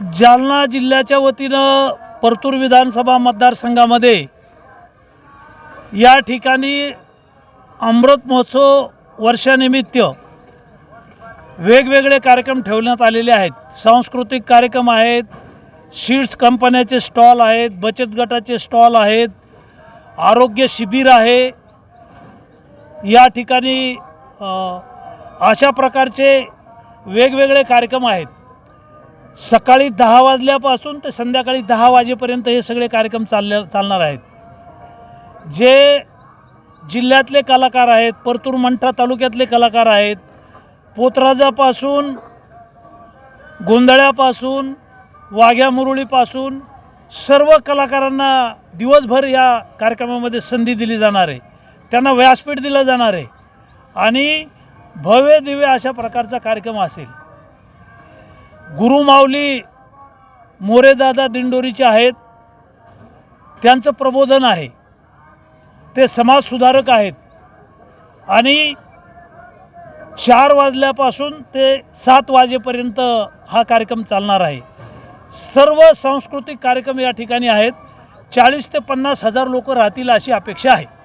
जालना जिल्ह्याच्या वतीनं परतूर विधानसभा मतदारसंघामध्ये या ठिकाणी अमृत महोत्सव वर्षानिमित्त वेगवेगळे कार्यक्रम ठेवण्यात आलेले आहेत. सांस्कृतिक कार्यक्रम आहेत सीड्स कंपन्याचे स्टॉल आहेत बचत गटाचे स्टॉल आहेत आरोग्य शिबिर आहे. या ठिकाणी अशा प्रकारचे वेगवेगळे कार्यक्रम आहेत. सकाळी दहा वाजल्यापासून ते संध्याकाळी दहा वाजेपर्यंत हे सगळे कार्यक्रम चालले चालणार आहेत. जे जिल्ह्यातले कलाकार आहेत परतूर मंठा तालुक्यातले कलाकार आहेत पोतराजापासून गोंधळ्यापासून वाघ्या मुरुळीपासून सर्व कलाकारांना दिवसभर या कार्यक्रमामध्ये संधी दिली जाणार आहे. त्यांना व्यासपीठ दिलं जाणार आहे. आणि भव्य दिव्य अशा प्रकारचा कार्यक्रम असेल. गुरुमाऊली मोरेदादा दिंडोरीचे आहेत. त्यांचं प्रबोधन आहे. ते समाजसुधारक आहेत. आणि चार वाजल्यापासून ते सात वाजेपर्यंत हा कार्यक्रम चालणार आहे. सर्व सांस्कृतिक कार्यक्रम या ठिकाणी आहेत. चाळीस ते पन्नास हजार लोक राहतील अशी अपेक्षा आहे.